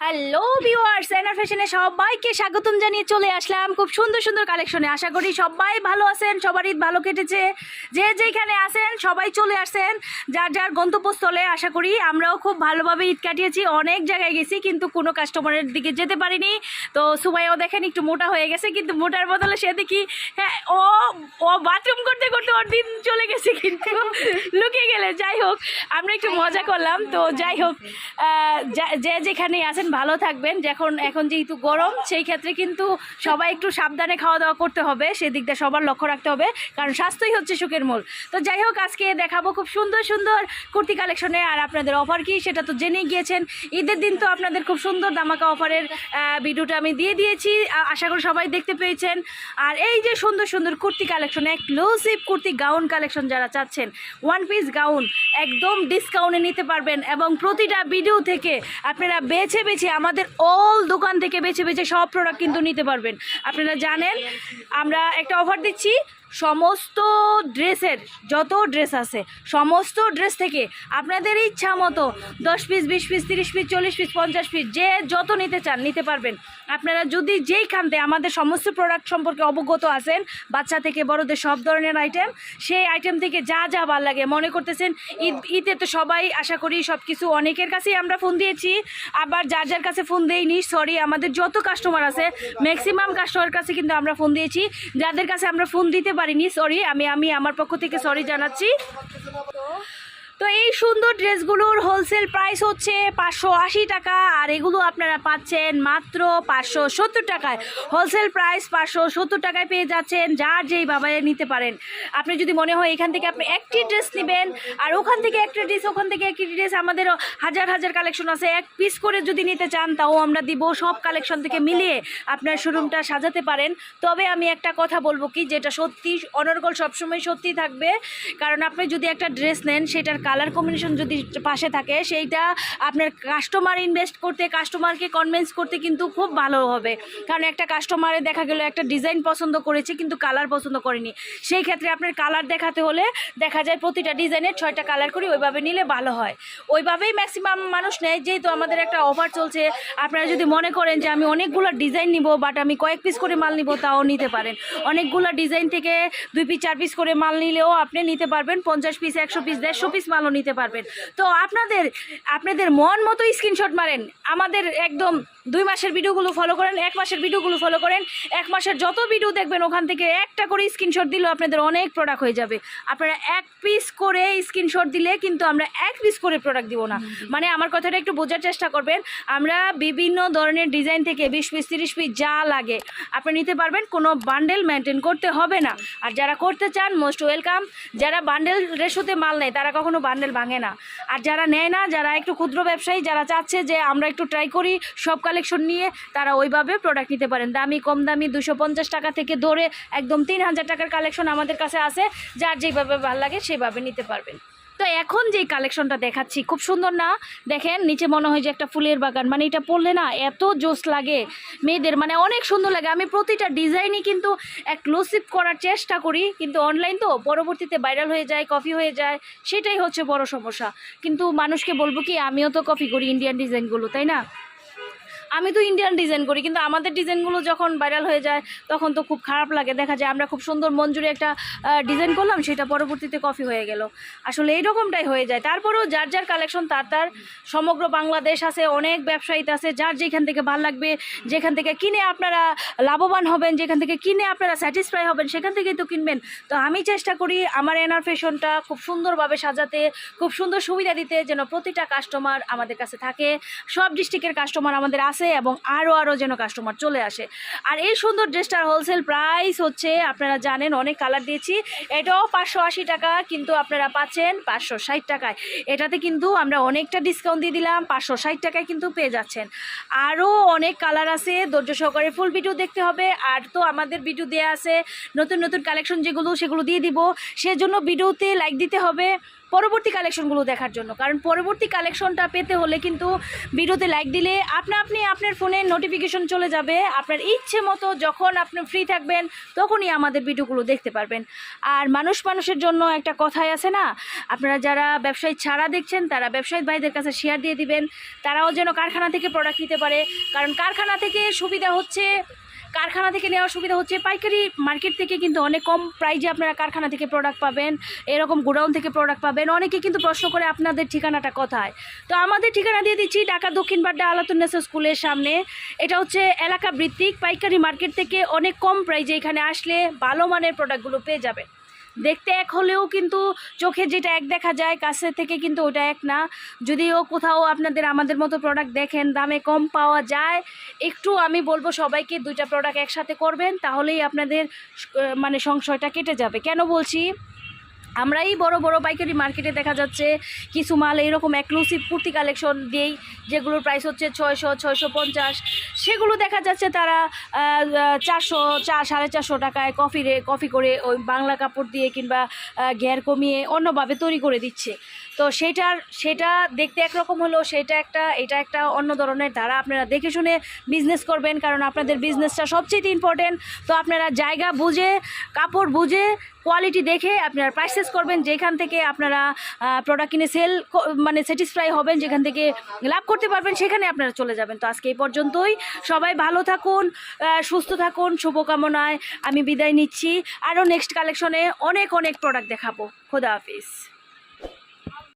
Hello viewers এনার ফ্যাশনে সবাইকে স্বাগতম জানিয়ে চলে আসলাম। খুব সুন্দর সুন্দর কালেকশনে। আশা করি সবাই ভালো আছেন, সবার ঈদ ভালো কেটেছে। যে যেখানে আছেন, সবাই চলে আসছেন যার যার গন্তব্যস্থলে। আশা করি আমরাও খুব ভালোভাবে ঈদ কাটিয়েছি। অনেক জায়গায় গেছি, কিন্তু কোনো কাস্টমারের দিকে যেতে পারিনি। তো সুবাইও দেখেন, একটু মোটা হয়ে গেছে, কিন্তু মোটার বদলে সে দেখি হ্যাঁ ও ও বাথরুম করতে করতে ওর দিন চলে গেছে, কিন্তু লুকিয়ে গেলে। যাই হোক, আমরা একটু মজা করলাম। তো যাই হোক যা- যে যেখানেই আছেন ভালো থাকবেন। যখন, এখন যেহেতু গরম, সেই ক্ষেত্রে কিন্তু সবাই একটু সাবধানে খাওয়া দাওয়া করতে হবে। সেদিক দিয়ে সবার লক্ষ্য রাখতে হবে, কারণ স্বাস্থ্যই হচ্ছে সুখের মূল। তো যাই হোক, আজকে দেখাবো খুব সুন্দর সুন্দর কুর্তি কালেকশনে। আর আপনাদের অফার কি সেটা তো জেনেই গিয়েছেন। ঈদের দিন তো আপনাদের খুব সুন্দর দামাকা অফারের ভিডিওটা আমি দিয়ে দিয়েছি। আশা করি সবাই দেখতে পেয়েছেন। আর এই যে সুন্দর সুন্দর kurti collection exclusive kurti gown collection যারা চাচ্ছেন ওয়ান পিস গাউন একদম ডিসকাউন্টে নিতে পারবেন এবং প্রতিটা ভিডিও থেকে আপনারা বেছে বেছে আমাদের অল দোকান থেকে বেছে বেছে সব প্রোডাক্ট কিন্তু নিতে পারবেন। আপনারা জানেন, আমরা একটা অফার দিচ্ছি সমস্ত ড্রেসের, যত ড্রেস আছে, সমস্ত ড্রেস থেকে আপনাদের ইচ্ছা মতো দশ পিস বিশ পিস তিরিশ পিস চল্লিশ পিস পঞ্চাশ পিস যে যত নিতে চান, নিতে পারবেন। আপনারা যদি যেইখানতে আমাদের সমস্ত প্রোডাক্ট সম্পর্কে অবগত আছেন, বাচ্চা থেকে বড়দের সব ধরনের আইটেম সেই আইটেম থেকে যা যা ভালো লাগে, মনে করতেছেন, ঈদ, ঈদে তো সবাই আশা করি সব কিছু অনেকের কাছেই আমরা ফোন দিয়েছি, আবার যার যার কাছে ফোন দেইনি সরি আমাদের যত কাস্টমার আছে ম্যাক্সিমাম কাস্টমার কাছে কিন্তু আমরা ফোন দিয়েছি, যাদের কাছে আমরা ফোন দিতে পারিনি সরি আমি আমি আমার পক্ষ থেকে সরি জানাচ্ছি। তো এই সুন্দর ড্রেসগুলোর হোলসেল প্রাইস হচ্ছে পাঁচশো আশি টাকা, আর এগুলো আপনারা পাচ্ছেন মাত্র পাঁচশো সত্তর টাকায়। হোলসেল প্রাইস পাঁচশো সত্তর টাকায় পেয়ে যাচ্ছেন, যার যেই বাবায় নিতে পারেন। আপনি যদি মনে হয় এখান থেকে আপনি একটি ড্রেস নেবেন, আর ওখান থেকে একটা ড্রেস ওখান থেকে একটি ড্রেস আমাদের হাজার হাজার কালেকশন আছে। এক পিস করে যদি নিতে চান, তাও আমরা দিব সব কালেকশন থেকে মিলিয়ে আপনার শোরুমটা সাজাতে পারেন। তবে আমি একটা কথা বলব কি, যেটা সত্যি অনর্গল সবসময় সত্যি থাকবে। কারণ আপনি যদি একটা ড্রেস নেন, সেটার কালার কম্বিনেশন যদি পাশে থাকে, সেইটা আপনার কাস্টমার ইনভেস্ট করতে কাস্টমারকে কনভিন্স করতে কিন্তু খুব ভালো হবে। কারণ একটা কাস্টমারে দেখা গেল একটা ডিজাইন পছন্দ করেছে, কিন্তু কালার পছন্দ করেনি। সেই ক্ষেত্রে আপনার কালার দেখাতে হলে দেখা যায় প্রতিটা ডিজাইনের ছয়টা কালার করি ওইভাবে নিলে ভালো হয়। ওইভাবেই ম্যাক্সিমাম মানুষ নেয়, যেহেতু আমাদের একটা অফার চলছে। আপনারা যদি মনে করেন যে আমি অনেকগুলো ডিজাইন নিব বাট আমি কয়েক পিস করে মাল নিব, তাও নিতে পারেন। অনেকগুলো ডিজাইন থেকে দুই পিস চার পিস করে মাল নিলেও আপনি নিতে পারবেন। পঞ্চাশ পিস একশো পিস দেড়শো পিস মালও নিতে পারবেন। তো আপনাদের আপনাদের মন মতো স্ক্রিনশট মারেন। আমাদের একদম দুই মাসের ভিডিওগুলো ফলো করেন এক মাসের ভিডিওগুলো ফলো করেন। এক মাসের যত ভিডিও দেখবেন ওখান থেকে একটা করে স্ক্রিনশট দিলেও আপনাদের অনেক প্রোডাক্ট হয়ে যাবে। আপনারা এক পিস করে স্ক্রিনশট দিলে কিন্তু আমরা এক পিস করে প্রোডাক্ট দিব না। মানে আমার কথাটা একটু বোঝার চেষ্টা করবেন। আমরা বিভিন্ন ধরনের ডিজাইন থেকে বিশ পিস তিরিশ পিস যা লাগে আপনি নিতে পারবেন। কোনো বান্ডেল মেনটেন করতে হবে না। আর যারা করতে চান মোস্ট ওয়েলকাম যারা বান্ডেল রেশোতে মাল নেয় তারা কখনো বান্ডেল ভাঙে না। আর যারা নেয় না, যারা একটু ক্ষুদ্র ব্যবসায়ী, যারা চাচ্ছে যে আমরা একটু ট্রাই করি, সব কালেকশন নিয়ে তারা ওইভাবে প্রোডাক্ট নিতে পারেন। দামি, কম দামি দুশো টাকা থেকে ধরে একদম তিন হাজার টাকার কালেকশন আমাদের কাছে আছে। যার যেভাবে ভালো লাগে সেভাবে নিতে পারবেন। তো এখন যে কালেকশনটা দেখাচ্ছি, খুব সুন্দর না? দেখেন, নিচে মনে হয় যে একটা ফুলের বাগান। মানে এটা পড়লে না এত জোস লাগে মেয়েদের মানে অনেক সুন্দর লাগে। আমি প্রতিটা ডিজাইনই কিন্তু এক্সক্লুসিভ করার চেষ্টা করি, কিন্তু অনলাইন তো পরবর্তীতে ভাইরাল হয়ে যায় কফি হয়ে যায়, সেটাই হচ্ছে বড় সমস্যা। কিন্তু মানুষকে বলব কি, আমিও তো কফি করি ইন্ডিয়ান ডিজাইনগুলো তাই না? আমি তো ইন্ডিয়ান ডিজাইন করি, কিন্তু আমাদের ডিজাইনগুলো যখন ভাইরাল হয়ে যায়, তখন তো খুব খারাপ লাগে। দেখা যায় আমরা খুব সুন্দর মঞ্জুরি একটা ডিজাইন করলাম, সেটা পরবর্তীতে কপি হয়ে গেল। আসলে এইরকমটাই হয়ে যায়। তারপরেও যার যার কালেকশন তার তার সমগ্র বাংলাদেশ আছে, অনেক ব্যবসায়িত আছে, যার যেখান থেকে ভালো লাগবে, যেখান থেকে কিনে আপনারা লাভবান হবেন, যেখান থেকে কিনে আপনারা স্যাটিসফাই হবেন, সেখান থেকেই তো কিনবেন। তো আমি চেষ্টা করি আমার এনার ফ্যাশনটা খুব সুন্দরভাবে সাজাতে, খুব সুন্দর সুবিধা দিতে, যেন প্রতিটা কাস্টমার আমাদের কাছে থাকে। সব ডিস্ট্রিক্টের কাস্টমার আমাদের আসে এবং আরও আরও যেন কাস্টমার চলে আসে। আর এই সুন্দর ড্রেসটার হোলসেল প্রাইস হচ্ছে, আপনারা জানেন, অনেক কালার দিয়েছি। এটাও পাঁচশো আশি টাকা, কিন্তু আপনারা পাচ্ছেন পাঁচশো ষাট টাকায়। এটাতে কিন্তু আমরা অনেকটা ডিসকাউন্ট দিয়ে দিলাম, পাঁচশো ষাট টাকায় কিন্তু পেয়ে যাচ্ছেন। আরও অনেক কালার আছে, ধৈর্য সহকারে ফুল ভিডিও দেখতে হবে। আর তো আমাদের ভিডিও দেওয়া আছে, নতুন নতুন কালেকশন যেগুলো, সেগুলো দিয়ে দিব। সেজন্য ভিডিওতে লাইক দিতে হবে। পরবর্তী কালেকশনগুলো দেখার জন্য। কারণ পরবর্তী কালেকশনটা পেতে হলে কিন্তু ভিডিওতে লাইক দিলে আপনা আপনি আপনার ফোনে নোটিফিকেশন চলে যাবে। আপনার ইচ্ছে মতো যখন আপনি ফ্রি থাকবেন, তখনই আমাদের ভিডিওগুলো দেখতে পারবেন। আর মানুষ মানুষের জন্য একটা কথাই আছে না, আপনারা যারা ব্যবসায়ী ছাড়া দেখছেন, তারা ব্যবসায়ী ভাইদের কাছে শেয়ার দিয়ে দিবেন। তারাও যেন কারখানা থেকে প্রোডাক্ট নিতে পারে। কারণ কারখানা থেকে সুবিধা হচ্ছে কারখানা থেকে নেওয়ার সুবিধা হচ্ছে। পাইকারি মার্কেট থেকে কিন্তু অনেক কম প্রাইজে আপনারা কারখানা থেকে প্রোডাক্ট পাবেন, এরকম গোডাউন থেকে প্রোডাক্ট পাবেন। অনেকে কিন্তু প্রশ্ন করে আপনাদের ঠিকানাটা কোথায়? তো আমাদের ঠিকানা দিয়ে দিচ্ছি ঢাকা দক্ষিণ বাড্ডা আলাতুন্নেসা স্কুলের সামনে। এটা হচ্ছে এলাকা ভিত্তিক পাইকারি মার্কেট থেকে অনেক কম প্রাইজে এখানে আসলে ভালো মানের প্রোডাক্টগুলো পেয়ে যাবেন। দেখতে এক হলেও কিন্তু চোখে যেটা এক দেখা যায় কাছে থেকে কিন্তু ওটা এক না। যদিও কোথাও আপনাদের আমাদের মতো প্রোডাক্ট দেখেন, দামে কম পাওয়া যায়, একটু আমি বলব সবাইকে দুইটা প্রোডাক্ট একসাথে করবেন, তাহলেই আপনাদের মানে সংশয়টা কেটে যাবে। কেন বলছি? আমরাই বড় বড় পাইকারি মার্কেটে দেখা যাচ্ছে কিছু মাল এইরকম এক্সক্লুসিভ কুর্তি কালেকশন দিই যেগুলোর প্রাইস হচ্ছে ছয়শো ছয়শো পঞ্চাশ। সেগুলো দেখা যাচ্ছে তারা চারশো চার সাড়ে চারশো টাকায় কফি রে কফি করে ওই বাংলা কাপড় দিয়ে কিংবা ঘের কমিয়ে অন্যভাবে তৈরি করে দিচ্ছে। তো সেটার, সেটা দেখতে একরকম হলো সেটা একটা, এটা একটা অন্য ধরনের ধারা। আপনারা দেখে শুনে বিজনেস করবেন, কারণ আপনাদের বিজনেসটা সবচেয়ে ইম্পর্টেন্ট তো আপনারা জায়গা বুঝে, কাপড় বুঝে কোয়ালিটি দেখে আপনারা প্রাইসেস করবেন, যেখান থেকে আপনারা প্রোডাক্ট কিনে সেল মানে স্যাটিসফাই হবেন, যেখান থেকে লাভ করতে পারবেন, সেখানে আপনারা চলে যাবেন। তো আজকে এই পর্যন্তই। সবাই ভালো থাকুন সুস্থ থাকুন, শুভকামনায় আমি বিদায় নিচ্ছি। আরও নেক্সট কালেকশনে অনেক অনেক প্রোডাক্ট দেখাবো। খোদা হাফিজ।